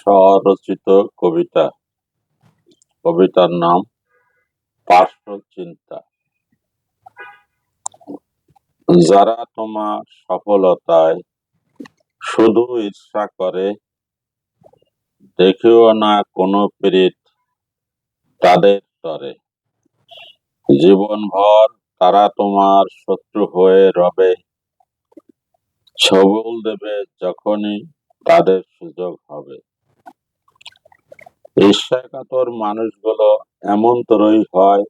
স্বরচিত কবিতা। কবিতার নাম পার্শ্ব চিন্তা যারা তোমার সফলতায় শুধু ঈর্ষা করে, দেখিও না কোনো পীড়িত তাদের তরে। জীবনভর তারা তোমার শত্রু হয়ে রবে। ছবল দেবে যখনই তাদের সুযোগ হবে। ঈর্ষাকাতর মানুষগুলো এমন তরই হয়,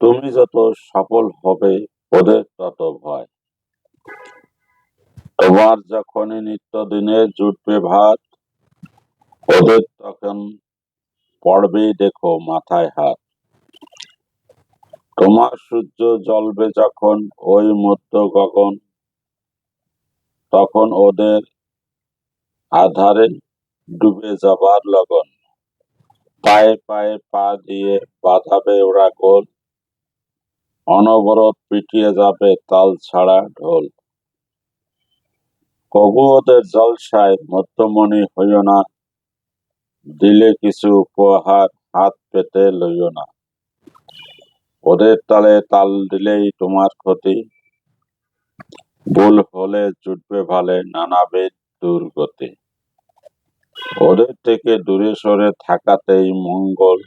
তুমি যত সফল হবে, ওদের তত ভয়। তোমার যখনই নিত্যদিনে জুটবে ভাত, ওদের তখন পড়বেই দেখো মাথায় হাত। তোমার সূর্য জ্বলবে যখন ওই মধ্য গগন, তখন ওদের আধারে ডুবে যাবার লগন। পায়ে পায়ে পা দিয়ে বাঁধাবে ওরা গোল। অনবরত পিটিয়ে যাবে তাল ছাড়া ঢোল। কবু ওদের জলসায় মধ্যমণি হইও না। দিলে কিছু উপহার হাত পেতে লইও না। ওদের তালে তাল দিলেই তোমার ক্ষতি। ভুল হলে জুটবে ভালে নানাবিধ দুর্গতি। ওদের থেকে দূরে সরে থাকাতেই মঙ্গল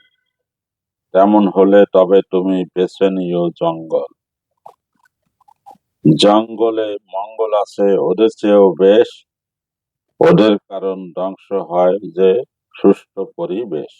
তেমন হলে তবে তুমি বেছে নিও জঙ্গল। জঙ্গলে মঙ্গল আছে, ওদের চেয়েও বেশ। ওদের কারণ ধ্বংস হয় যে সুস্থ পরিবেশ।